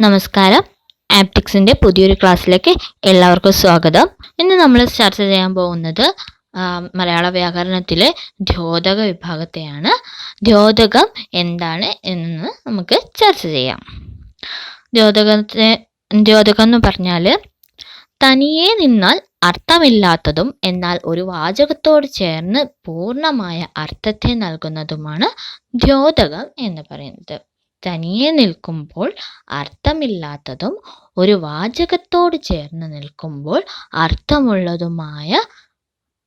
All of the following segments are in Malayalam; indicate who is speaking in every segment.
Speaker 1: നമസ്കാരം. ആപ്റ്റിക്സിന്റെ പുതിയൊരു ക്ലാസ്സിലേക്ക് എല്ലാവർക്കും സ്വാഗതം. ഇന്ന് നമ്മൾ ചർച്ച ചെയ്യാൻ പോകുന്നത് മലയാള വ്യാകരണത്തിലെ ദ്യോതക വിഭാഗത്തെയാണ്. ദ്യോതകം എന്താണ് എന്ന് നമുക്ക് ചർച്ച ചെയ്യാം. ദ്യോതകത്തെ ദ്യോതകം എന്ന് പറഞ്ഞാൽ തനിയെ നിന്നാൽ അർത്ഥമില്ലാത്തതും എന്നാൽ ഒരു വാചകത്തോട് ചേർന്ന് പൂർണമായ അർത്ഥത്തെ നൽകുന്നതുമാണ് ദ്യോതകം എന്ന് പറയുന്നത്. തനിയെ നിൽക്കുമ്പോൾ അർത്ഥമില്ലാത്തതും ഒരു വാചകത്തോട് ചേർന്ന് നിൽക്കുമ്പോൾ അർത്ഥമുള്ളതുമായ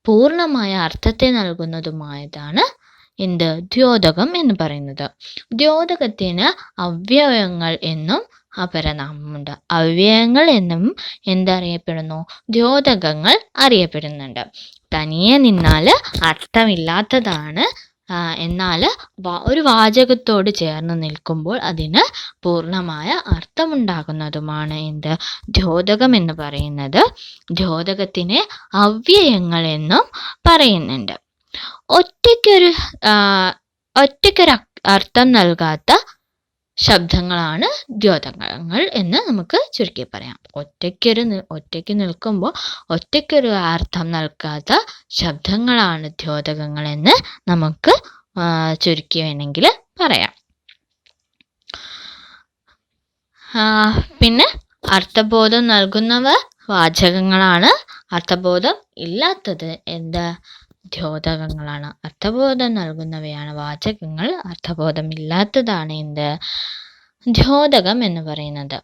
Speaker 1: പൂർണമായ അർത്ഥത്തെ നൽകുന്നതുമായതാണ് എന്ത്? ദ്യോതകം എന്ന് പറയുന്നത്. ദ്യോതകത്തിന് അവ്യയങ്ങൾ എന്നും അപരനാമമുണ്ട്. അവ്യയങ്ങൾ എന്നും എന്തറിയപ്പെടുന്നു? ദ്യോതകങ്ങൾ അറിയപ്പെടുന്നുണ്ട്. തനിയെ നിന്നാൽ അർത്ഥമില്ലാത്തതാണ് എന്നാൽ ഒരു വാചകത്തോട് ചേർന്ന് നിൽക്കുമ്പോൾ അതിന് പൂർണമായ അർത്ഥമുണ്ടാകുന്നതുമാണ് എന്ത്? ദ്യോതകം എന്ന് പറയുന്നത് ദ്യോതകത്തിനെ അവ്യയങ്ങൾ എന്നും പറയുന്നുണ്ട്. ഒറ്റയ്ക്കൊരു ഒറ്റയ്ക്കൊരു അർത്ഥം നൽകാത്ത ശബ്ദങ്ങളാണ് ദ്യോതകങ്ങൾ എന്ന് നമുക്ക് ചുരുക്കി പറയാം. ഒറ്റയ്ക്കൊരു ഒറ്റയ്ക്ക് നിൽക്കുമ്പോൾ ഒറ്റയ്ക്കൊരു അർത്ഥം നൽകാത്ത ശബ്ദങ്ങളാണ് ദ്യോതകങ്ങൾ എന്ന് നമുക്ക് ചുരുക്കി വേണമെങ്കിൽ പറയാം. പിന്നെ അർത്ഥബോധം നൽകുന്നവ വാചകങ്ങളാണ്. അർത്ഥബോധം ഇല്ലാത്തത് എന്ത്? ദ്യോതകങ്ങളാണ് അർത്ഥബോധം നൽകുന്നവയാണ് വാചകങ്ങൾ. അർത്ഥബോധമില്ലാത്തതാണ് എന്ത്? ദ്യോതകം എന്ന് പറയുന്നത്.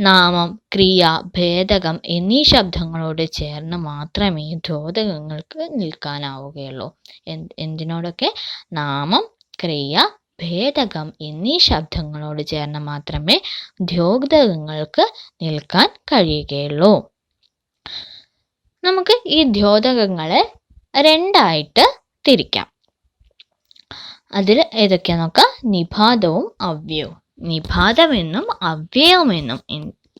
Speaker 1: നാമം ക്രിയ ഭേദകം എന്നീ ശബ്ദങ്ങളോട് ചേർന്ന് മാത്രമേ ദ്യോതകങ്ങൾക്ക് നിൽക്കാനാവുകയുള്ളൂ. എന്ത് എന്തിനോടൊക്കെ? നാമം ക്രിയ ഭേദകം എന്നീ ശബ്ദങ്ങളോട് ചേർന്ന് മാത്രമേ ദ്യോതകങ്ങൾക്ക് നിൽക്കാൻ കഴിയുകയുള്ളൂ. നമുക്ക് ഈ ദ്യോതകങ്ങളെ രണ്ടായിട്ട് തിരിക്കാം. അതിൽ ഏതൊക്കെയാ നോക്കാം? നിഭാതവും അവ്യവും നിഭാതമെന്നും അവ്യയമെന്നും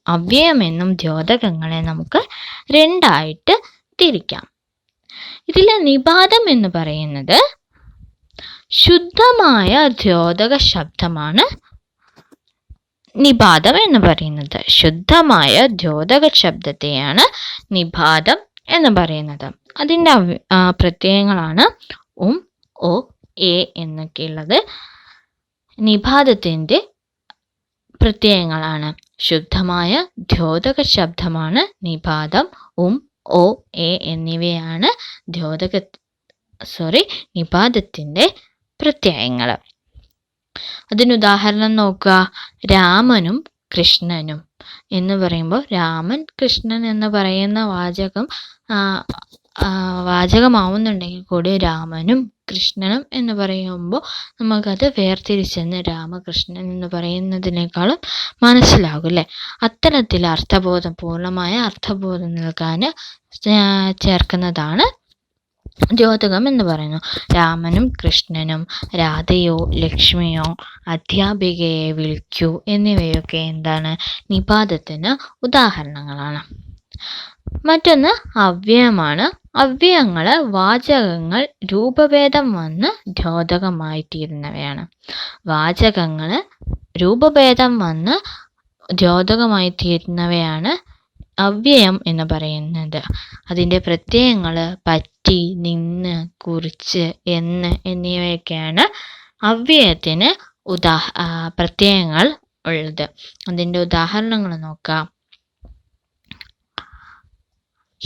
Speaker 1: അവ്യയമെന്നും ദ്യോതകങ്ങളെ നമുക്ക് രണ്ടായിട്ട് തിരിക്കാം. ഇതിൽ നിപാതം എന്ന് പറയുന്നത് ശുദ്ധമായ ദ്യോതക ശബ്ദമാണ് നിപാതം എന്ന് പറയുന്നത്. ശുദ്ധമായ ദ്യോതക ശബ്ദത്തെയാണ് നിപാതം എന്ന് പറയുന്നത്. അതിന്റെ പ്രത്യയങ്ങളാണ് ഉം ഒ എ എന്നൊക്കെയുള്ളത്. നിപാതത്തിന്റെ പ്രത്യയങ്ങളാണ്. ശുദ്ധമായ ദ്യോതക ശബ്ദമാണ് നിപാതം. ഉം ഒ എ എന്നിവയാണ് ദ്യോതക സോറി നിപാതത്തിന്റെ പ്രത്യയങ്ങൾ. അതിനുദാഹരണം നോക്കുക. രാമനും കൃഷ്ണനും എന്ന് പറയുമ്പോൾ രാമൻ കൃഷ്ണൻ എന്ന് പറയുന്ന വാചകം വാചകമാവുന്നുണ്ടെങ്കിൽ കൂടി രാമനും കൃഷ്ണനും എന്ന് പറയുമ്പോൾ നമുക്കത് വേർതിരിച്ചെന്ന് രാമകൃഷ്ണൻ എന്ന് പറയുന്നതിനേക്കാളും മനസ്സിലാകും അല്ലേ അത്തരത്തിൽ അർത്ഥബോധം പൂർണമായ അർത്ഥബോധം നൽകാൻ ചേർക്കുന്നതാണ് ദ്യോതകം എന്ന് പറയുന്നു. രാമനും കൃഷ്ണനും രാധയോ ലക്ഷ്മിയോ അധ്യാപികയെ വിളിക്കൂ എന്നിവയൊക്കെ എന്താണ്? നിപാതത്തിന് ഉദാഹരണങ്ങളാണ്. മറ്റൊന്ന് അവ്യയമാണ്. അവ്യയങ്ങൾ വാചകങ്ങൾ രൂപഭേദം വന്ന് ദ്യോതകമായി തീരുന്നവയാണ് വാചകങ്ങൾ രൂപഭേദം വന്ന് ദ്യോതകമായി തീരുന്നവയാണ് അവ്യയം എന്ന് പറയുന്നത്. അതിന്റെ പ്രത്യയങ്ങൾ പറ്റി നിന്ന് കുറിച്ച് എന്ന് എന്നിവയൊക്കെയാണ് അവ്യയത്തിന് ഉദാ പ്രത്യയങ്ങൾ ഉള്ളത്. അതിന്റെ ഉദാഹരണങ്ങൾ നോക്കാം.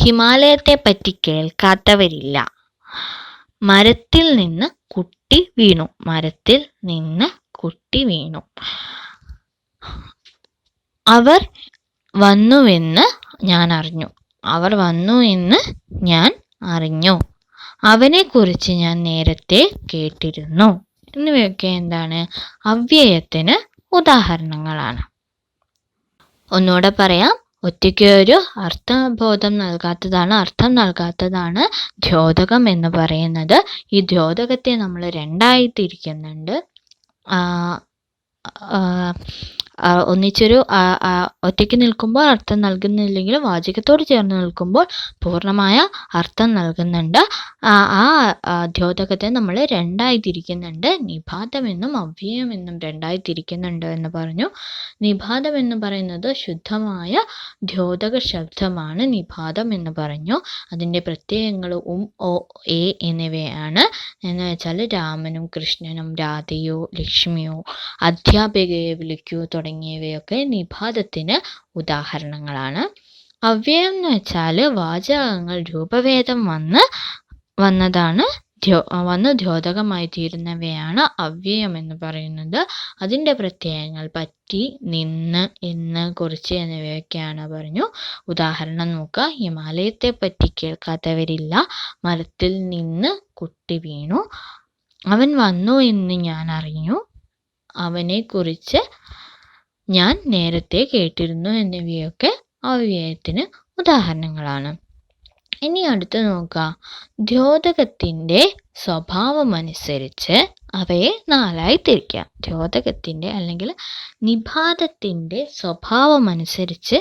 Speaker 1: ഹിമാലയത്തെ പറ്റി കേൾക്കാത്തവരില്ല. മരത്തിൽ നിന്ന് കുട്ടി വീണു. മരത്തിൽ നിന്ന് കുട്ടി വീണു. അവർ വന്നുവെന്ന് ഞാൻ അറിഞ്ഞു. അവർ വന്നു എന്ന് ഞാൻ അറിഞ്ഞു. അവനെക്കുറിച്ച് ഞാൻ നേരത്തെ കേട്ടിരുന്നു. എന്നിവയൊക്കെ എന്താണ്? അവ്യയത്തിന് ഉദാഹരണങ്ങളാണ്. ഒന്നുകൂടെ പറയാം. ഒറ്റയ്ക്ക് ഒരു അർത്ഥബോധം നൽകാത്തതാണ് അർത്ഥം നൽകാത്തതാണ് ദ്യോതകം എന്ന് പറയുന്നത്. ഈ ദ്യോതകത്തെ നമ്മൾ രണ്ടായി തിരിക്കുന്നുണ്ട്. ഒന്നിച്ചൊരു ഒറ്റയ്ക്ക് നിൽക്കുമ്പോൾ അർത്ഥം നൽകുന്നില്ലെങ്കിലും വാചകത്തോട് ചേർന്ന് നിൽക്കുമ്പോൾ പൂർണമായ അർത്ഥം നൽകുന്നുണ്ട്. ആ, ദ്യോതകത്തെ നമ്മൾ രണ്ടായി തിരിക്കുന്നുണ്ട് നിപാതമെന്നും അവ്യയമെന്നും രണ്ടായി തിരിക്കുന്നുണ്ട് എന്ന് പറഞ്ഞു. നിപാതം എന്ന് പറയുന്നത് ശുദ്ധമായ ദ്യോതക ശബ്ദമാണ്. നിപാതം എന്ന് പറഞ്ഞു. അതിന്റെ പ്രത്യയങ്ങൾ ഉം ഓ എ എന്നിവയാണ്. എന്ന് വെച്ചാൽ രാമനും കൃഷ്ണനും രാധയോ ലക്ഷ്മിയോ അധ്യാപികയെ വിളിക്കൂ തുടങ്ങിയവയൊക്കെ നിപാതത്തിന് ഉദാഹരണങ്ങളാണ്. അവ്യയം എന്ന് വെച്ചാൽ വാചകങ്ങൾ രൂപഭേദം വന്ന് വന്നതാണ് വന്ന് ദ്യോതകമായി തീരുന്നവയാണ് അവ്യയം എന്ന് പറയുന്നത്. അതിന്റെ പ്രത്യയങ്ങൾ പറ്റി നിന്ന് എന്ന് കുറിച്ച് എന്നിവയൊക്കെയാണ് പറഞ്ഞു. ഉദാഹരണം നോക്കുക. ഹിമാലയത്തെ പറ്റി കേൾക്കാത്തവരില്ല. മരത്തിൽ നിന്ന് കുട്ടി വീണു. അവൻ വന്നു എന്ന് ഞാൻ അറിഞ്ഞു. അവനെ അവനെക്കുറിച്ച് ഞാൻ നേരത്തെ കേട്ടിരുന്നു എന്നിവയൊക്കെ അവ്യയത്തിന് ഉദാഹരണങ്ങളാണ്. ഇനി അടുത്ത് നോക്കുക ദ്യോതകത്തിന്റെ സ്വഭാവമനുസരിച്ച് അവയെ നാലായി തിരിക്കാം. ദ്യോതകത്തിന്റെ അല്ലെങ്കിൽ നിപാതത്തിന്റെ സ്വഭാവമനുസരിച്ച്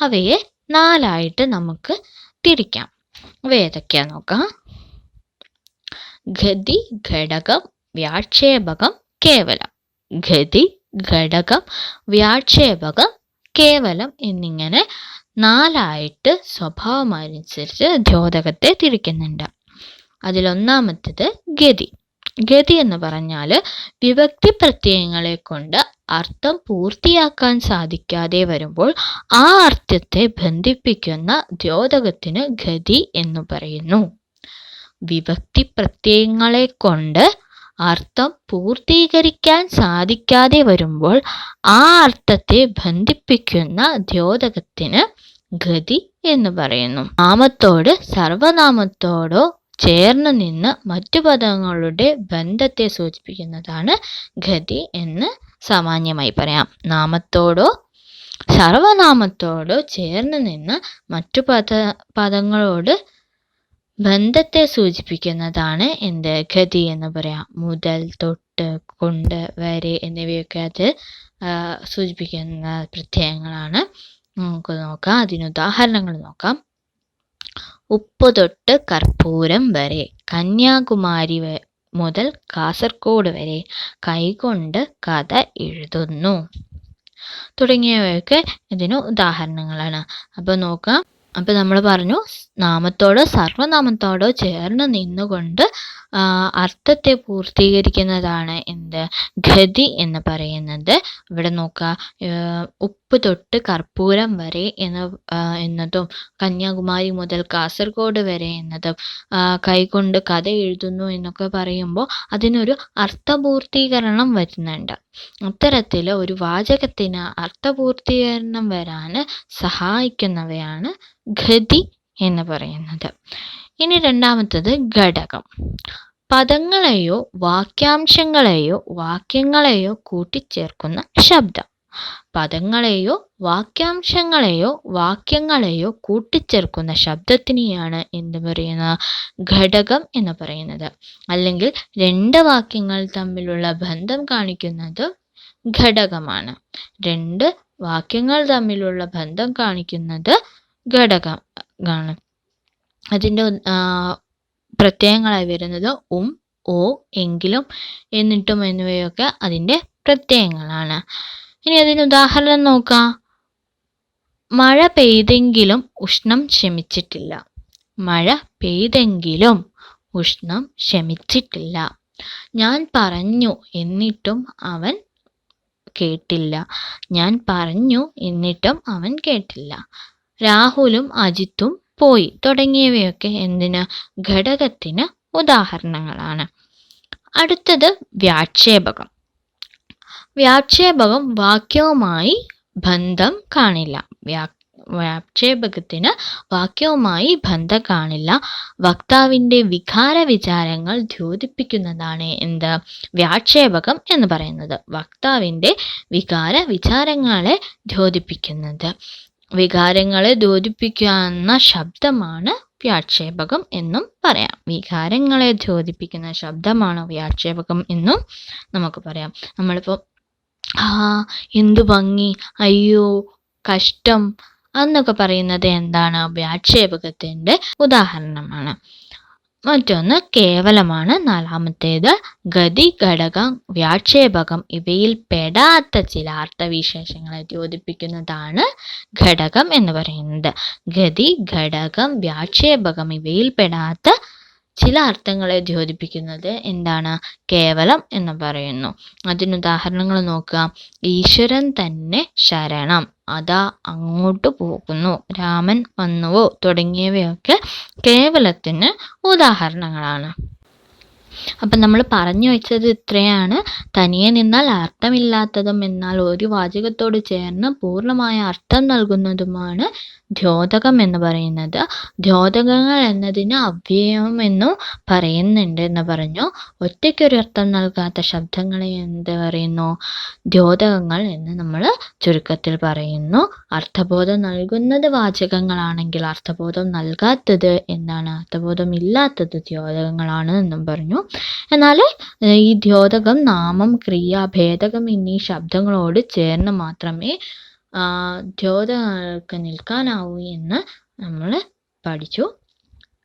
Speaker 1: അവയെ നാലായിട്ട് നമുക്ക് തിരിക്കാം. അവ നോക്കാം? ഗതി ഘടകം വ്യാക്ഷേപകം കേവലം. ഗതി ഘടകം വ്യാക്ഷേപകം കേവലം എന്നിങ്ങനെ നാലായിട്ട് സ്വഭാവമനുസരിച്ച് ദ്യോതകത്തെ തിരിക്കുന്നുണ്ട്. അതിലൊന്നാമത്തേത് ഗതി. ഗതി എന്ന് പറഞ്ഞാൽ വിഭക്തി പ്രത്യയങ്ങളെ കൊണ്ട് അർത്ഥം പൂർത്തിയാക്കാൻ സാധിക്കാതെ വരുമ്പോൾ ആ അർത്ഥത്തെ ബന്ധിപ്പിക്കുന്ന ദ്യോതകത്തിന് ഗതി എന്ന് പറയുന്നു. വിഭക്തി പ്രത്യയങ്ങളെ കൊണ്ട് അർത്ഥം പൂർത്തീകരിക്കാൻ സാധിക്കാതെ വരുമ്പോൾ ആ അർത്ഥത്തെ ബന്ധിപ്പിക്കുന്ന ദ്യോതകത്തിന് ഗതി എന്ന് പറയുന്നു. നാമത്തോട് സർവനാമത്തോടോ ചേർന്ന് നിന്ന് മറ്റു പദങ്ങളുടെ ബന്ധത്തെ സൂചിപ്പിക്കുന്നതാണ് ഗതി എന്ന് സാമാന്യമായി പറയാം. നാമത്തോടോ സർവനാമത്തോടോ ചേർന്ന് നിന്ന് മറ്റു പദ പദങ്ങളോട് ബന്ധത്തെ സൂചിപ്പിക്കുന്നതാണ് എന്ത്? ഗതി എന്ന് പറയാം. മുതൽ തൊട്ട് കൊണ്ട് വരെ എന്നിവയൊക്കെ അത് സൂചിപ്പിക്കുന്ന പ്രത്യയങ്ങളാണ്. നമുക്ക് നോക്കാം. അതിന് ഉദാഹരണങ്ങൾ നോക്കാം. ഉപ്പ് തൊട്ട് കർപ്പൂരം വരെ കന്യാകുമാരി മുതൽ കാസർഗോഡ് വരെ കൈകൊണ്ട് കഥ എഴുതുന്നു. തുടങ്ങിയവയൊക്കെ ഇതിന് ഉദാഹരണങ്ങളാണ്. അപ്പോൾ നോക്കാം. അപ്പോൾ നമ്മൾ പറഞ്ഞു നാമത്തോടോ സർവനാമത്തോടോ ചേർന്ന് നിന്നുകൊണ്ട് അർത്ഥത്തെ പൂർത്തീകരിക്കുന്നതാണ് എന്ത്? ഗതി എന്ന് പറയുന്നത്. ഇവിടെ നോക്കുക ഉപ്പ് തൊട്ട് കർപ്പൂരം വരെ എന്ന എന്നതും കന്യാകുമാരി മുതൽ കാസർഗോഡ് വരെ എന്നതും കൈകൊണ്ട് കഥ എഴുതുന്നു എന്നൊക്കെ പറയുമ്പോൾ അതിനൊരു അർത്ഥപൂർത്തീകരണം വരുന്നുണ്ട്. അത്തരത്തിൽ ഒരു വാചകത്തിന് അർത്ഥപൂർത്തീകരണം വരാൻ സഹായിക്കുന്നവയാണ് ഗതി എന്ന് പറയുന്നത്. ഇനി രണ്ടാമത്തത് ഘടകം. പദങ്ങളെയോ വാക്യാംശങ്ങളെയോ വാക്യങ്ങളെയോ കൂട്ടിച്ചേർക്കുന്ന ശബ്ദം. പദങ്ങളെയോ വാക്യാംശങ്ങളെയോ വാക്യങ്ങളെയോ കൂട്ടിച്ചേർക്കുന്ന ശബ്ദത്തിനെയാണ് എന്ത് പറയുന്നത് ഘടകം എന്ന് പറയുന്നത്. അല്ലെങ്കിൽ രണ്ട് വാക്യങ്ങൾ തമ്മിലുള്ള ബന്ധം കാണിക്കുന്നത് ഘടകമാണ്. രണ്ട് വാക്യങ്ങൾ തമ്മിലുള്ള ബന്ധം കാണിക്കുന്നത് ഘടകമാണ് അതിന്റെ പ്രത്യയങ്ങളായി വരുന്നത് ഉം ഓ എങ്കിലും എന്നിട്ടും എന്നിവയൊക്കെ അതിന്റെ പ്രത്യയങ്ങളാണ്. ഇനി അതിന് ഉദാഹരണം നോക്കാം. മഴ പെയ്തെങ്കിലും ഉഷ്ണം ശമിച്ചിട്ടില്ല. മഴ പെയ്തെങ്കിലും ഉഷ്ണം ശമിച്ചിട്ടില്ല. ഞാൻ പറഞ്ഞു എന്നിട്ടും അവൻ കേട്ടില്ല. ഞാൻ പറഞ്ഞു എന്നിട്ടും അവൻ കേട്ടില്ല. രാഹുലും അജിത്തും പോയി. തുടങ്ങിയവയൊക്കെ എന്തിന്? ഘടകത്തിന് ഉദാഹരണങ്ങളാണ്. അടുത്തത് വ്യാക്ഷേപകം. വ്യാക്ഷേപകം വാക്യവുമായി ബന്ധം കാണില്ല. വ്യാ വ്യാക്ഷേപകത്തിന് വാക്യവുമായി ബന്ധം കാണില്ല. വക്താവിന്റെ വികാര വിചാരങ്ങൾ ദ്യോതിപ്പിക്കുന്നതാണ് എന്ത്? വ്യാക്ഷേപകം എന്ന് പറയുന്നത്. വക്താവിന്റെ വികാര വിചാരങ്ങളെ ദ്യോതിപ്പിക്കുന്നത്. വികാരങ്ങളെ ദ്യോതിപ്പിക്കുന്ന ശബ്ദമാണ് വ്യാക്ഷേപകം എന്നും പറയാം. വികാരങ്ങളെ ദ്യോതിപ്പിക്കുന്ന ശബ്ദമാണ് വ്യാക്ഷേപകം എന്നും നമുക്ക് പറയാം. നമ്മളിപ്പോൾ ആ എന്തു ഭംഗി അയ്യോ കഷ്ടം എന്നൊക്കെ പറയുന്നത് എന്താണ്? വ്യാക്ഷേപകത്തിന്റെ ഉദാഹരണമാണ്. മറ്റൊന്ന് കേവലമാണ്. നാലാമത്തേത് ഗതി ഘടകം വ്യാക്ഷേപകം. ഇവയിൽ പെടാത്ത ചില അർത്ഥവിശേഷങ്ങളെ ദ്യോതിപ്പിക്കുന്നതാണ് ഘടകം എന്ന് പറയുന്നത്. ഗതി ഘടകം വ്യാക്ഷേപകം ഇവയിൽ പെടാത്ത ചില അർത്ഥങ്ങളെ ദ്യോതിപ്പിക്കുന്നത് എന്താണ്? കേവലം എന്ന് പറയുന്നു. അതിനുദാഹരണങ്ങൾ നോക്കുക. ഈശ്വരൻ തന്നെ ശരണം. അതാ അങ്ങോട്ട് പോകുന്നു. രാമൻ വന്നുവോ തുടങ്ങിയവയൊക്കെ കേവലത്തിന് ഉദാഹരണങ്ങളാണ്. അപ്പം നമ്മൾ പറഞ്ഞു വെച്ചത് ഇത്രയാണ്. തനിയെ നിന്നാൽ അർത്ഥമില്ലാത്തതും എന്നാൽ ഒരു വാചകത്തോട് ചേർന്ന് പൂർണമായ അർത്ഥം നൽകുന്നതുമാണ് ദ്യോതകം എന്ന് പറയുന്നത് ദ്യോതകങ്ങൾ എന്നതിന് അവ്യയം എന്നും പറയുന്നുണ്ട് എന്ന് പറഞ്ഞു. ഒറ്റയ്ക്കൊരു അർത്ഥം നൽകാത്ത ശബ്ദങ്ങളെ എന്ത് പറയുന്നു? ദ്യോതകങ്ങൾ എന്ന് നമ്മൾ ചുരുക്കത്തിൽ പറയുന്നു. അർത്ഥബോധം നൽകുന്നത് വാചകങ്ങളാണെങ്കിൽ അർത്ഥബോധം നൽകാത്തത് എന്താണ് അർത്ഥബോധം ഇല്ലാത്തത് ദ്യോതകങ്ങളാണ് എന്നും പറഞ്ഞു. എന്നാൽ ഈ ദ്യോതകം നാമം ക്രിയ ഭേദകം എന്നീ ശബ്ദങ്ങളോട് ചേർന്ന് മാത്രമേ ദ്യോതകങ്ങൾക്ക് നിൽക്കാനാവൂ എന്ന് നമ്മൾ പഠിച്ചു.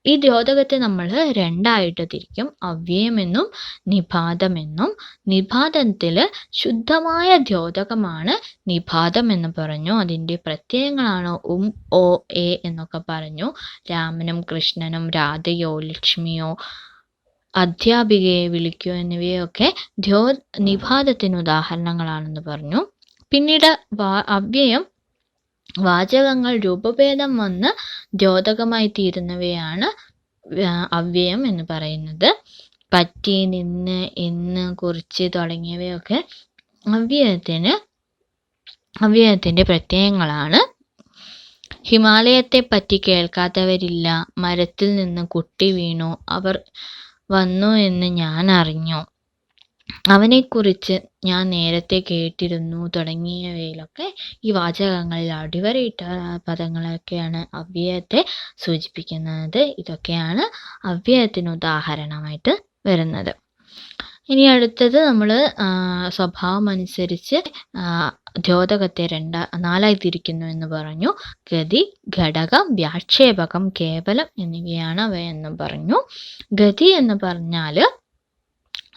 Speaker 1: ഈ ദ്യോതകത്തെ നമ്മൾ രണ്ടായിട്ട് തിരിക്കും. അവ്യയമെന്നും നിപാതമെന്നും. നിപാതത്തിൽ ശുദ്ധമായ ദ്യോതകമാണ് നിപാതം എന്ന് പറഞ്ഞു. അതിന്റെ പ്രത്യയങ്ങളാണ് ഉം ഓ എ എന്നൊക്കെ പറഞ്ഞു. രാമനും കൃഷ്ണനും രാധയോ ലക്ഷ്മിയോ അധ്യാപികയെ വിളിക്കൂ എന്നിവയൊക്കെ ദ്യോ നിപാതത്തിന് ഉദാഹരണങ്ങളാണെന്ന് പറഞ്ഞു. പിന്നീട് അവ്യയം വാചകങ്ങൾ രൂപഭേദം വന്ന് ദ്യോതകമായി തീരുന്നവയാണ് അവ്യയം എന്ന് പറയുന്നത്. പറ്റി നിന്ന് എന്ന് കുറിച്ച് തുടങ്ങിയവയൊക്കെ അവ്യയത്തിന് അവ്യയത്തിന്റെ പ്രത്യയങ്ങളാണ്. ഹിമാലയത്തെ പറ്റി കേൾക്കാത്തവരില്ല. മരത്തിൽ നിന്ന് കുട്ടി വീണു. അവർ വന്നു എന്ന് ഞാൻ അറിഞ്ഞു. അവനെക്കുറിച്ച് ഞാൻ നേരത്തെ കേട്ടിരുന്നു തുടങ്ങിയവയിലൊക്കെ ഈ വാചകങ്ങളിൽ അടിവരയിട്ട പദങ്ങളൊക്കെയാണ് അവ്യയത്തെ സൂചിപ്പിക്കുന്നത്. ഇതൊക്കെയാണ് അവ്യയത്തിന് ഉദാഹരണമായിട്ട് വരുന്നത്. ഇനി അടുത്തത് നമ്മൾ സ്വഭാവം അനുസരിച്ച് ദ്യോതകത്തെ രണ്ട നാലായി തിരിക്കുന്നു എന്ന് പറഞ്ഞു. ഗതി ഘടകം വ്യാക്ഷേപകം കേവലം എന്നിവയാണ് അവയെന്നും പറഞ്ഞു. ഗതി എന്ന് പറഞ്ഞാൽ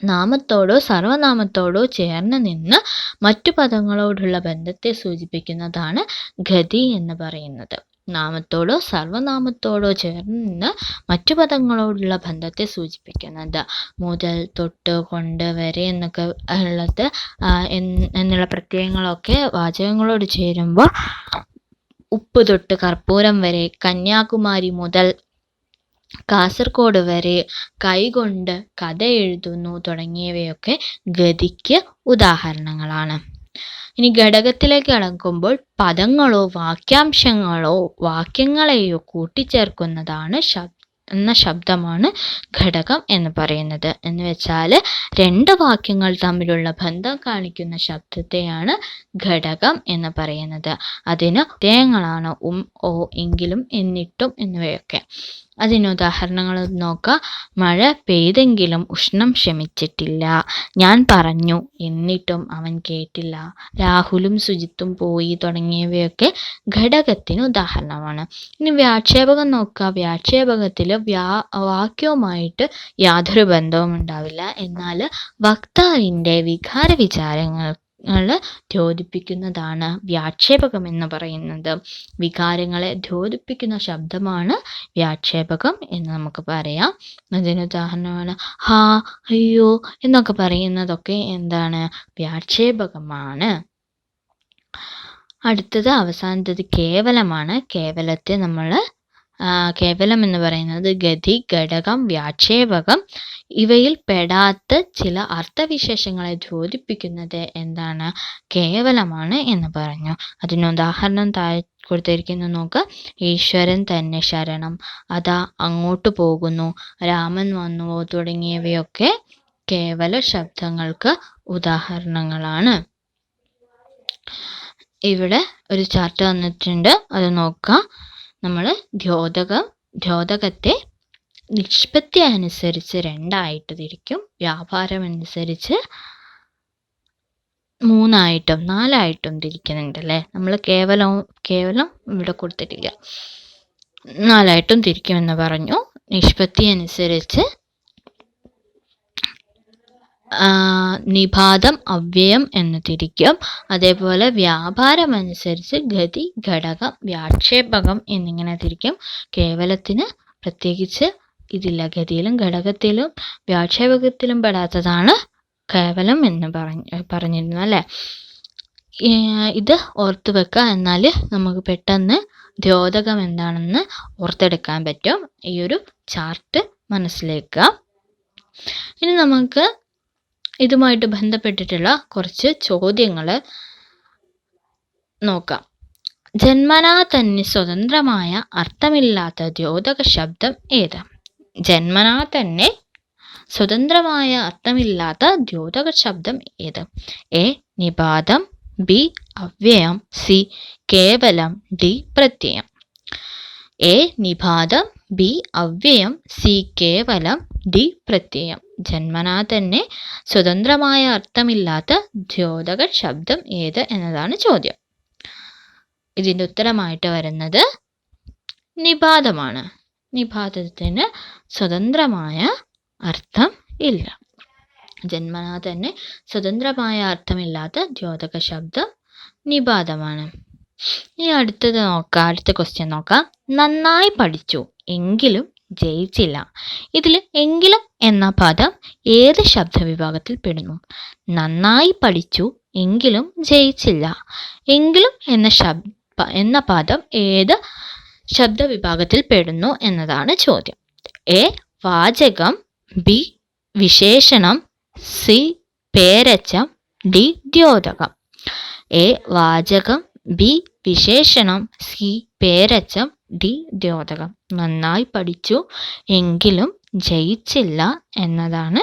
Speaker 1: നാമത്തോടോ സർവനാമത്തോടോ ചേർന്ന് നിന്ന് മറ്റു പദങ്ങളോടുള്ള ബന്ധത്തെ സൂചിപ്പിക്കുന്നതാണ് ഗതി എന്ന് പറയുന്നത്. നാമത്തോടോ സർവനാമത്തോടോ ചേർന്ന് നിന്ന് മറ്റു പദങ്ങളോടുള്ള ബന്ധത്തെ സൂചിപ്പിക്കുന്നത്. മുതൽ തൊട്ട് കൊണ്ട് വരെ എന്നൊക്കെ ഉള്ളത് എന്നുള്ള പ്രത്യയങ്ങളൊക്കെ വാചകങ്ങളോട് ചേരുമ്പോൾ ഉപ്പ് തൊട്ട് കർപ്പൂരം വരെ കന്യാകുമാരി മുതൽ കാസർഗോഡ് വരെ കൈകൊണ്ട് കഥ എഴുതുന്നു തുടങ്ങിയവയൊക്കെ ഗതിക്ക് ഉദാഹരണങ്ങളാണ്. ഇനി ഘടകത്തിലേക്ക് കടക്കുമ്പോൾ പദങ്ങളോ വാക്യാംശങ്ങളോ വാക്യങ്ങളെയോ കൂട്ടിച്ചേർക്കുന്നതാണ് ശബ്ദം എന്ന ശബ്ദമാണ് ഘടകം എന്ന് പറയുന്നത്. എന്ന് വെച്ചാൽ രണ്ട് വാക്യങ്ങൾ തമ്മിലുള്ള ബന്ധം കാണിക്കുന്ന ശബ്ദത്തെയാണ് ഘടകം എന്ന് പറയുന്നത്. അതിന് തേങ്ങളാണ് ഉം ഓ എങ്കിലും എന്നിട്ടും എന്നിവയൊക്കെ. അതിന് ഉദാഹരണങ്ങൾ നോക്കാം. മഴ പെയ്തെങ്കിലും ഉഷ്ണം ശമിച്ചിട്ടില്ല. ഞാൻ പറഞ്ഞു. എന്നിട്ടും അവൻ കേട്ടില്ല. രാഹുലും സുജിത്തും പോയി തുടങ്ങിയവയൊക്കെ ഘടകത്തിന് ഉദാഹരണമാണ്. ഇനി വ്യാക്ഷേപകം നോക്കുക വ്യാക്ഷേപകത്തിൽ വ്യാ വാക്യവുമായിട്ട് യാതൊരു ബന്ധവും ഉണ്ടാവില്ല എന്നാൽ വക്താവിന്റെ വികാര വിചാരങ്ങൾ ദ്യോതിപ്പിക്കുന്നതാണ് വ്യാക്ഷേപകം എന്ന് പറയുന്നത്. വികാരങ്ങളെ ദ്യോതിപ്പിക്കുന്ന ശബ്ദമാണ് വ്യാക്ഷേപകം എന്ന് നമുക്ക് പറയാം. അതിന് ഉദാഹരണമാണ് ഹാ അയ്യോ എന്നൊക്കെ പറയുന്നതൊക്കെ എന്താണ്? വ്യാക്ഷേപകമാണ്. അടുത്തത് അവസാനത്തത് കേവലമാണ്. കേവലത്തെ നമ്മൾ കേവലം എന്ന് പറയുന്നത് ഗതി ഘടകം വ്യാക്ഷേപകം ഇവയിൽ പെടാത്ത ചില അർത്ഥവിശേഷങ്ങളെ ചോദിപ്പിക്കുന്നത് എന്താണ്? കേവലമാണ് എന്ന് പറഞ്ഞു. അതിന് ഉദാഹരണം താഴെ കൊടുത്തിരിക്കുന്നു നോക്ക്. ഈശ്വരൻ തന്നെ ശരണം. അതാ അങ്ങോട്ട് പോകുന്നു. രാമൻ വന്നുവോ തുടങ്ങിയവയൊക്കെ കേവല ശബ്ദങ്ങൾക്ക് ഉദാഹരണങ്ങളാണ്. ഇവിടെ ഒരു ചാർട്ട് തന്നിട്ടുണ്ട് അത് നോക്കാം. നമ്മൾ ദ്യോതകം ദ്യോതകത്തെ നിഷ്പത്തി അനുസരിച്ച് രണ്ടായിട്ട് തിരിക്കും. വ്യാപാരം അനുസരിച്ച് മൂന്നായിട്ടും നാലായിട്ടും തിരിക്കുന്നുണ്ട് അല്ലേ നമ്മൾ കേവലം കേവലം ഇവിടെ കൊടുത്തിട്ടില്ല. നാലായിട്ടും തിരിക്കുമെന്ന് പറഞ്ഞു. നിഷ്പത്തി അനുസരിച്ച് നിപാതം അവ്യയം എന്ന് തിരിക്കും. അതേപോലെ വ്യാപാരം അനുസരിച്ച് ഗതി ഘടകം വ്യാക്ഷേപകം എന്നിങ്ങനെ തിരിക്കും. കേവലത്തിന് പ്രത്യേകിച്ച് ഇതില്ല. ഗതിയിലും ഘടകത്തിലും വ്യാക്ഷേപകത്തിലും പെടാത്തതാണ് കേവലം എന്ന് പറഞ്ഞ് പറഞ്ഞിരുന്നു അല്ലേ? ഇത് ഓർത്തു വെക്കുക എന്നാൽ നമുക്ക് പെട്ടെന്ന് ദ്യോതകം എന്താണെന്ന് ഓർത്തെടുക്കാൻ പറ്റും. ഈ ഒരു ചാർട്ട് മനസ്സിലേക്ക് ഇനി നമുക്ക് ഇതുമായിട്ട് ബന്ധപ്പെട്ടിട്ടുള്ള കുറച്ച് ചോദ്യങ്ങൾ നോക്കാം. ജന്മനാ തന്നെ സ്വതന്ത്രമായ അർത്ഥമില്ലാത്ത ദ്യോതക ശബ്ദം ഏത്? ജന്മനാ തന്നെ സ്വതന്ത്രമായ അർത്ഥമില്ലാത്ത ദ്യോതക ശബ്ദം ഏത്? എ നിപാതം ബി അവ്യയം സി കേവലം ഡി പ്രത്യയം. എ നിപാതം ബി അവ്യയം സി കേവലം ഡി പ്രത്യയം. ജന്മനാ തന്നെ സ്വതന്ത്രമായ അർത്ഥമില്ലാത്ത ദ്യോതക ശബ്ദം ഏത് എന്നതാണ് ചോദ്യം. ഇതിന്റെ ഉത്തരമായിട്ട് വരുന്നത് നിപാതമാണ്. നിപാതത്തിന് സ്വതന്ത്രമായ അർത്ഥം ഇല്ല. ജന്മനാ തന്നെ സ്വതന്ത്രമായ അർത്ഥമില്ലാത്ത ദ്യോതക ശബ്ദം നിപാതമാണ്. ഇനി അടുത്തത് നോക്കാം. അടുത്ത ക്വസ്റ്റ്യൻ നോക്കാം. നന്നായി പഠിച്ചു. എങ്കിലും ജയിച്ചില്ല. ഇതിൽ എങ്കിലും എന്ന പദം ഏത് ശബ്ദവിഭാഗത്തിൽ പെടുന്നു? നന്നായി പഠിച്ചു എങ്കിലും ജയിച്ചില്ല. എങ്കിലും എന്ന ശബ്ദ എന്ന പദം ഏത് ശബ്ദവിഭാഗത്തിൽ പെടുന്നു എന്നതാണ് ചോദ്യം. എ വാചകം ബി വിശേഷണം സി പേരച്ചം ഡി ദ്യോതകം. എ വാചകം ബി വിശേഷണം സി പേരച്ചം ഡി ദ്യോതകം. നന്നായി പഠിച്ചു. എങ്കിലും ജയിച്ചില്ല എന്നതാണ്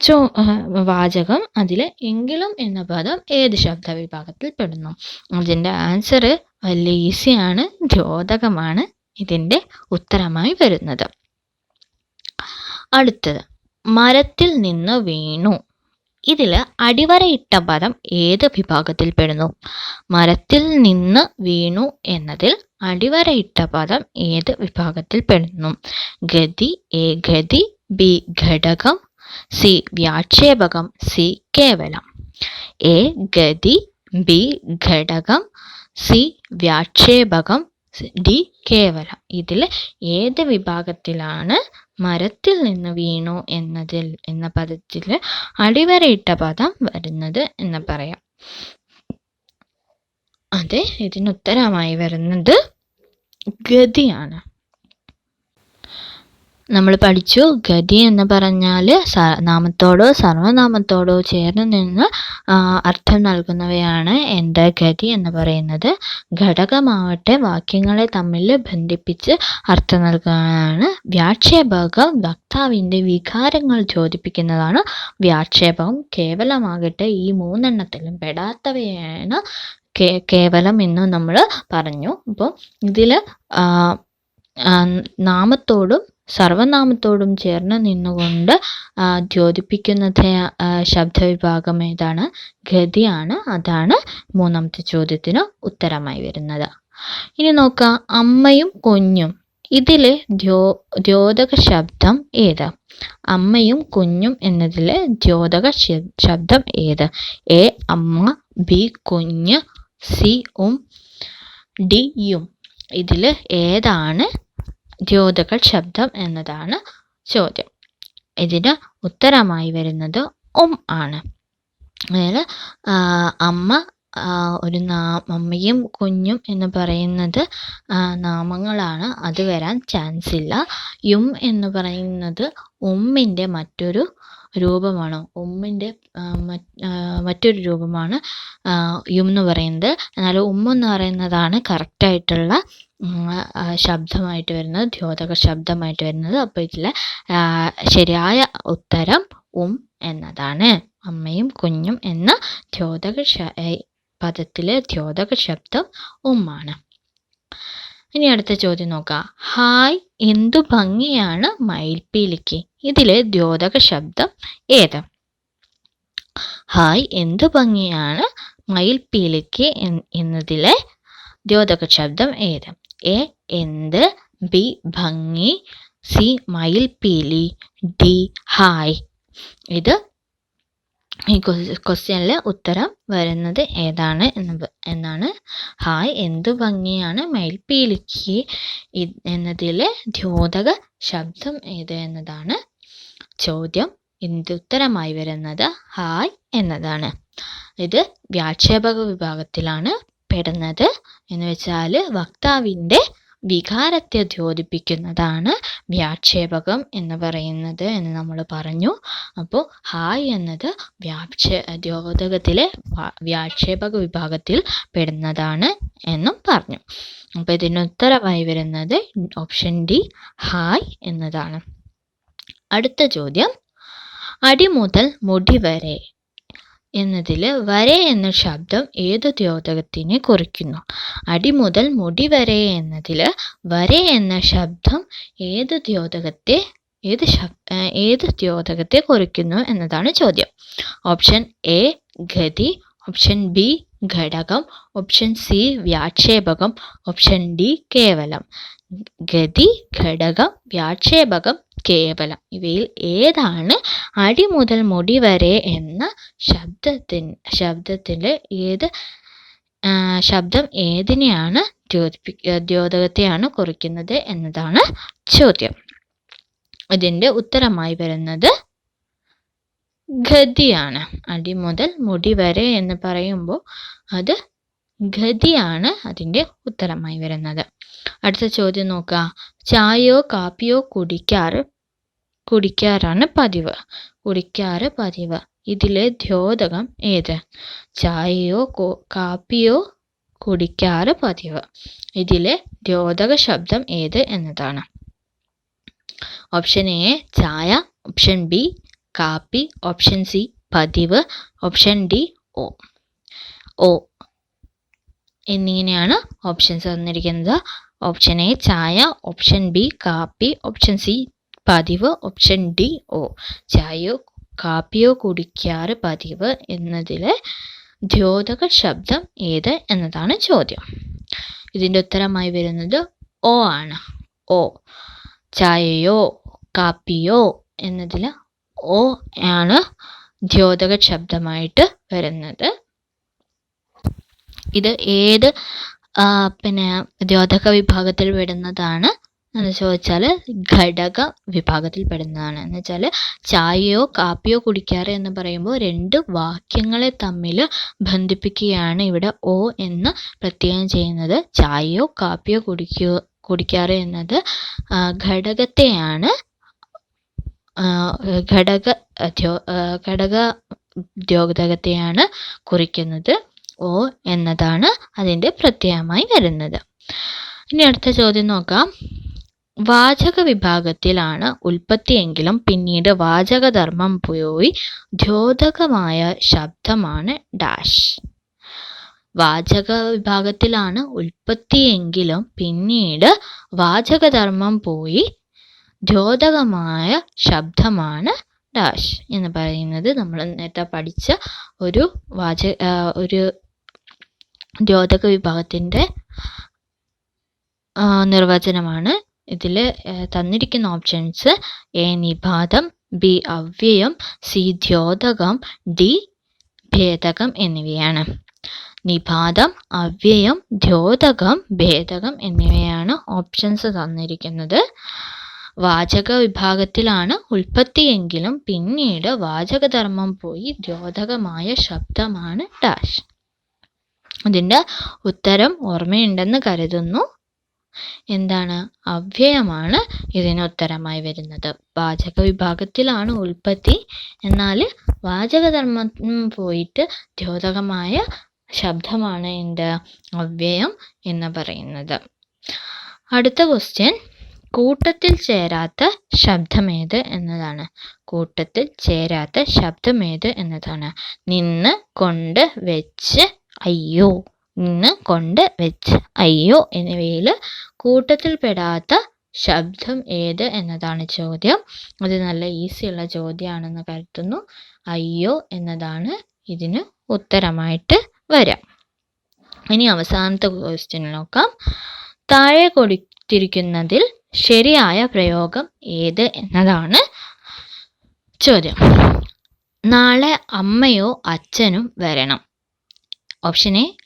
Speaker 1: ചോ വാചകം. അതിൽ എങ്കിലും എന്ന പദം ഏത് ശബ്ദ വിഭാഗത്തിൽ പെടുന്നു? അതിന്റെ ആൻസർ വലിയ ഈസിയാണ് ദ്യോതകമാണ് ഇതിന്റെ ഉത്തരമായി വരുന്നത്. അടുത്തത്. മരത്തിൽ നിന്ന് വീണു. ഇതിൽ അടിവരയിട്ട പദം ഏത് വിഭാഗത്തിൽ പെടുന്നു? മരത്തിൽ നിന്ന് വീണു എന്നതിൽ അടിവരയിട്ട പദം ഏത് വിഭാഗത്തിൽ പെടുന്നു? ഗതി എ ഗതി ബി ഘടകം സി വ്യാക്ഷേപകം സി കേവലം. എ ഗതി ബി ഘടകം സി വ്യാക്ഷേപകം ഡി കേവലം. ഇതിൽ ഏത് വിഭാഗത്തിലാണ് മരത്തിൽ നിന്ന് വീണു എന്നതിൽ എന്ന പദത്തിൽ അടിവരയിട്ട പദം വരുന്നത് എന്ന് പറയാം. അതെ ഇതിന് ഉത്തരമായി വരുന്നത് ഗതിയാണ്. നമ്മൾ പഠിച്ചു. ഗതി എന്ന് പറഞ്ഞാൽ നാമത്തോടോ സർവനാമത്തോടോ ചേർന്ന് നിന്ന് അർത്ഥം നൽകുന്നവയാണ് എന്താ ഗതി എന്ന് പറയുന്നത്. ഘടകമാവട്ടെ വാക്യങ്ങളെ തമ്മിൽ ബന്ധിപ്പിച്ച് അർത്ഥം നൽകുന്നതാണ് വ്യാക്ഷേപകം വക്താവിന്റെ വികാരങ്ങൾ ചോദിപ്പിക്കുന്നതാണ് വ്യാക്ഷേപകം കേവലമാകട്ടെ ഈ മൂന്നെണ്ണത്തിലും പെടാത്തവയാണ് കേവലം എന്ന് നമ്മൾ പറഞ്ഞു. അപ്പോൾ ഇതിൽ നാമത്തോടും സർവനാമത്തോടും ചേർന്ന് നിന്നുകൊണ്ട് ദ്യോതിപ്പിക്കുന്നത് ശബ്ദവിഭാഗം ഏതാണ്? ഗതിയാണ്. അതാണ് മൂന്നാമത്തെ ചോദ്യത്തിന് ഉത്തരമായി വരുന്നത്. ഇനി നോക്കാം അമ്മയും കുഞ്ഞും. ഇതിലെ ദ്യോ ദ്യോതക ശബ്ദം ഏത്? അമ്മയും കുഞ്ഞും എന്നതിലെ ദ്യോതക ശബ്ദം ഏത്? എ അമ്മ ബി കുഞ്ഞ് സി ഉം ഡി യും. ഇതിൽ ഏതാണ്? ദ്യോതക ശബ്ദം എന്നതാണ് ചോദ്യം. ഇതിന് ഉത്തരമായി വരുന്നത് ഉം ആണ്. അതായത് അമ്മ ഒരു നാ അമ്മയും കുഞ്ഞും എന്ന് പറയുന്നത് നാമങ്ങളാണ്. അത് വരാൻ ചാൻസ് ഇല്ല. യും എന്ന് പറയുന്നത് ഉമ്മിന്റെ മറ്റൊരു രൂപമാണ്. ഉമ്മിന്റെ മറ്റൊരു രൂപമാണ് യും എന്ന് പറയുന്നത്. എന്നാൽ ഉമ്മ എന്ന് പറയുന്നതാണ് കറക്റ്റായിട്ടുള്ള ശബ്ദമായിട്ട് വരുന്നത് ദ്യോതക ശബ്ദമായിട്ട് വരുന്നത്. അപ്പോൾ ഇതിൽ ശരിയായ ഉത്തരം ഉം എന്നതാണ്. അമ്മയും കുഞ്ഞും എന്ന ദ്യോതക പദത്തിലെ ദ്യോതക ശബ്ദം ഉമ്മാണ്. ഇനി അടുത്ത ചോദ്യം നോക്കാം. ഹായ് എന്തു ഭംഗിയാണ് മയിൽപ്പീലിക്ക്? ഇതിലെ ദ്യോതക ശബ്ദം ഏത്? ഹായ് എന്തു ഭംഗിയാണ് മയിൽപ്പീലിക്ക് എന്നതിലെ ദ്യോതക ശബ്ദം ഏത്? എ എന്ത് ബി ഭംഗി സി മയിൽപ്പീലി ഡി ഹായ്. ഇത് ഈ ക്വസ്റ്റ്യനിൽ ഉത്തരം വരുന്നത് ഏതാണ് എന്ന് എന്നാണ്. ഹായ് എന്ത് ഭംഗിയാണ് മയിൽപ്പീലിക്ക് എന്നതിലെ ദ്യോതക ശബ്ദം ഏത് എന്നതാണ്. ചോദ്യം എന്ത് ഉത്തരമായി വരുന്നത്? ഹായ് എന്നതാണ്. ഇത് വ്യാക്ഷേപക വിഭാഗത്തിലാണ് പെടുന്നത്. എന്ന് വെച്ചാൽ വക്താവിന്റെ വികാരത്തെ ദ്യോതിപ്പിക്കുന്നതാണ് വ്യാക്ഷേപകം എന്ന് പറയുന്നത് എന്ന് നമ്മൾ പറഞ്ഞു. അപ്പോൾ ഹായ് എന്നത് വ്യാക്ഷേ ദ്യോതകത്തിലെ വ്യാക്ഷേപക വിഭാഗത്തിൽ പെടുന്നതാണ് എന്നും പറഞ്ഞു. അപ്പോൾ ഇതിന് ഉത്തരമായി വരുന്നത് ഓപ്ഷൻ ഡി ഹായ് എന്നതാണ്. അടുത്ത ചോദ്യം. അടി മുതൽ മുടി വരെ എന്നതിൽ വരെ എന്ന ശബ്ദം ഏത് ദ്യോതകത്തിനെ കുറിക്കുന്നു? അടി മുതൽ മുടി വരെ എന്നതിൽ വരെ എന്ന ശബ്ദം ഏത് ദ്യോതകത്തെ ഏത് ശബ് ഏത് ദ്യോതകത്തെ കുറിക്കുന്നു എന്നതാണ് ചോദ്യം. ഓപ്ഷൻ എ ഗതി. ഓപ്ഷൻ ബി ഘടകം. ഓപ്ഷൻ സി വ്യാക്ഷേപകം. ഓപ്ഷൻ ഡി കേവലം. ഗതി ഘടകം വ്യാക്ഷേപകം കേവലം. ഇവയിൽ ഏതാണ് അടി മുതൽ മുടി വരെ എന്ന ശബ്ദത്തിൻ ശബ്ദത്തിന്റെ ഏത് ശബ്ദം ഏതിനെയാണ് ദ്യോതകത്തെയാണ് കുറിക്കുന്നത് എന്നതാണ് ചോദ്യം. ഇതിന്റെ ഉത്തരമായി വരുന്നത് ഗതിയാണ്. അടി മുതൽ മുടി വരെ എന്ന് പറയുമ്പോൾ അത് ഗതിയാണ് അതിന്റെ ഉത്തരമായി വരുന്നത്. അടുത്ത ചോദ്യം നോക്കുക. ചായയോ കാപ്പിയോ കുടിക്കാറ്? കുടിക്കാറാണ് പതിവ്. കുടിക്കാറ് പതിവ്. ഇതിലെ ദ്യോതകം ഏത്? ചായയോ കാപ്പിയോ കുടിക്കാറ് പതിവ്. ഇതിലെ ദ്യോതക ശബ്ദം ഏത് എന്നതാണ്. ഓപ്ഷൻ എ ചായ. ഓപ്ഷൻ ബി കാപ്പി. ഓപ്ഷൻ സി പതിവ്. ഓപ്ഷൻ ഡി ഓ ഓ. എന്നിങ്ങനെയാണ് ഓപ്ഷൻസ് തന്നിരിക്കുന്നത്. ഓപ്ഷൻ എ ചായ. ഓപ്ഷൻ ബി കാപ്പി. ഓപ്ഷൻ സി പതിവ്. ഓപ്ഷൻ ഡി ഓ ചായയോ കാപ്പിയോ കുടിക്കാറ് പതിവ് എന്നതിലെ ദ്യോതക ശബ്ദം ഏത് എന്നതാണ് ചോദ്യം. ഇതിന്റെ ഉത്തരമായി വരുന്നത് ഓ ആണ്. ഓ ചായയോ കാപ്പിയോ എന്നതിൽ ഓ ആണ് ദ്യോതക ശബ്ദമായിട്ട് വരുന്നത്. ഇത് ഏത് പിന്നെ ദ്യോതക വിഭാഗത്തിൽ പെടുന്നതാണ്. എന്ന് ചോദിച്ചാൽ ഘടക വിഭാഗത്തിൽ പെടുന്നതാണ്. എന്ന് വെച്ചാൽ ചായയോ കാപ്പിയോ കുടിക്കാറ് എന്ന് പറയുമ്പോൾ രണ്ട് വാക്യങ്ങളെ തമ്മിൽ ബന്ധിപ്പിക്കുകയാണ് ഇവിടെ ഓ എന്ന് പ്രത്യേകം ചെയ്യുന്നത്. ചായയോ കാപ്പിയോ കുടിക്കോ കുടിക്കാറ് എന്നത് ഘടകത്തെയാണ് ഘടക ഘടക ദ്യോതകത്തെയാണ് കുറിക്കുന്നത്. ഓ എന്നതാണ് അതിന്റെ പ്രത്യയമായി വരുന്നത്. ഇനി അടുത്ത ചോദ്യം നോക്കാം. വാചക വിഭാഗത്തിലാണ് ഉൽപ്പത്തിയെങ്കിലും പിന്നീട് വാചകധർമ്മം പോയി ദ്യോതകമായ ശബ്ദമാണ് ഡാഷ്. വാചക വിഭാഗത്തിലാണ് ഉൽപ്പത്തിയെങ്കിലും പിന്നീട് വാചകധർമ്മം പോയി ദ്യോതകമായ ശബ്ദമാണ് ഡാഷ് എന്ന് പറയുന്നത്. നമ്മൾ നേരത്തെ പഠിച്ച ഒരു വാച ഒരു ദ്യോതക വിഭാഗത്തിന്റെ നിർവചനമാണ്. ഇതിൽ തന്നിരിക്കുന്ന ഓപ്ഷൻസ് എ നിപാതം ബി അവ്യയം സി ദ്യോതകം ഡി ഭേദകം എന്നിവയാണ്. നിപാതം അവ്യയം ദ്യോതകം ഭേദകം എന്നിവയാണ് ഓപ്ഷൻസ് തന്നിരിക്കുന്നത്. വാചക വിഭാഗത്തിലാണ് ഉൽപ്പത്തിയെങ്കിലും പിന്നീട് വാചകധർമ്മം പോയി ദ്യോതകമായ ശബ്ദമാണ് ഡാഷ്. ഇതിന്റെ ഉത്തരം ഓർമ്മയുണ്ടെന്ന് കരുതുന്നു. എന്താണ്? അവ്യയമാണ് ഇതിന് ഉത്തരമായി വരുന്നത്. വാചക വിഭാഗത്തിലാണ് ഉൽപ്പത്തി. എന്നാൽ വാചകധർമ്മം പോയിട്ട് ദ്യോതകമായ ശബ്ദമാണ് എന്ത്? അവ്യയം എന്ന് പറയുന്നത്. അടുത്ത ക്വസ്റ്റ്യൻ കൂട്ടത്തിൽ ചേരാത്ത ശബ്ദമേത് എന്നതാണ്. കൂട്ടത്തിൽ ചേരാത്ത ശബ്ദമേത് എന്നതാണ്. നിന്ന് കൊണ്ട് വെച്ച് അയ്യോ നിന്ന് കൊണ്ട് വെച്ച്. അയ്യോ എന്നിവയിൽ കൂട്ടത്തിൽപ്പെടാത്ത ശബ്ദം ഏത് എന്നതാണ് ചോദ്യം. അത് നല്ല ഈസിയുള്ള ചോദ്യമാണെന്ന് കരുതുന്നു. അയ്യോ എന്നതാണ് ഇതിന് ഉത്തരമായിട്ട് വരാം. ഇനി അവസാനത്തെ ക്വസ്റ്റ്യൻ നോക്കാം. താഴെ കൊടുത്തിരിക്കുന്നതിൽ ശരിയായ പ്രയോഗം ഏത് എന്നതാണ് ചോദ്യം. നാളെ അമ്മയോ അച്ഛനും വരണം. ഓപ്ഷൻ എ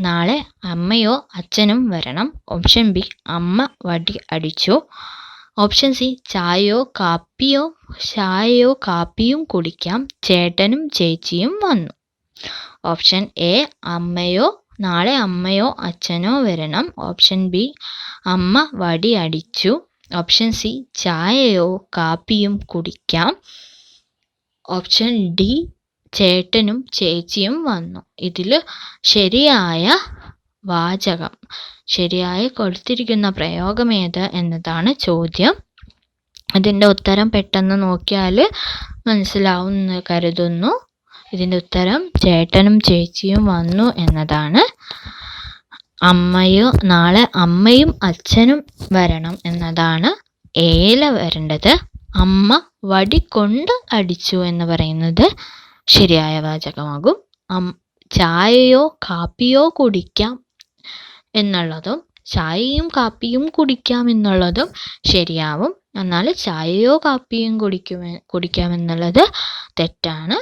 Speaker 1: നാളെ അമ്മയോ അച്ഛനും വരണം. ഓപ്ഷൻ ബി അമ്മ വടി അടിച്ചു. ഓപ്ഷൻ സി ചായയോ കാപ്പിയോ ചായയോ കാപ്പിയും കുടിക്കാം. ചേട്ടനും ചേച്ചിയും വന്നു. ഓപ്ഷൻ എ അമ്മയോ നാളെ അമ്മയോ അച്ഛനോ വരണം. ഓപ്ഷൻ ബി അമ്മ വടി അടിച്ചു. ഓപ്ഷൻ സി ചായയോ കാപ്പിയും കുടിക്കാം. ഓപ്ഷൻ ഡി ചേട്ടനും ചേച്ചിയും വന്നു. ഇതിൽ ശരിയായ വാചകം. ശരിയായി കൊടുത്തിരിക്കുന്ന പ്രയോഗം ഏത് എന്നതാണ് ചോദ്യം. ഇതിന്റെ ഉത്തരം പെട്ടെന്ന് നോക്കിയാൽ മനസ്സിലാവും എന്ന് കരുതുന്നു. ഇതിന്റെ ഉത്തരം ചേട്ടനും ചേച്ചിയും വന്നു എന്നതാണ്. അമ്മയോ നാളെ അമ്മയും അച്ഛനും വരണം എന്നതാണ് ഏല വരേണ്ടത്. അമ്മ വടി കൊണ്ട് അടിച്ചു എന്ന് പറയുന്നത് ശരിയായ വാചകമാകും. ചായയോ കാപ്പിയോ കുടിക്കാം എന്നുള്ളതും ചായയും കാപ്പിയും കുടിക്കാം എന്നുള്ളതും ശരിയാവും. എന്നാൽ ചായയോ കാപ്പിയും കുടിക്കാം എന്നുള്ളത് തെറ്റാണ്.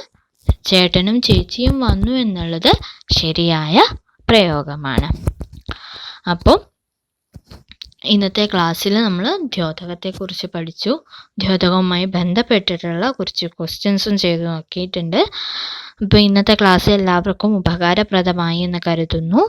Speaker 1: ചേട്ടനും ചേച്ചിയും വന്നു എന്നുള്ളത് ശരിയായ പ്രയോഗമാണ്. അപ്പം ഇന്നത്തെ ക്ലാസ്സിൽ നമ്മൾ ദ്യോതകത്തെക്കുറിച്ച് പഠിച്ചു. ദ്യോതകവുമായി ബന്ധപ്പെട്ടിട്ടുള്ള കുറച്ച് ക്വസ്റ്റ്യൻസും ചെയ്തു നോക്കിയിട്ടുണ്ട്. അപ്പോൾ ഇന്നത്തെ ക്ലാസ് എല്ലാവർക്കും ഉപകാരപ്രദമായി എന്ന് കരുതുന്നു.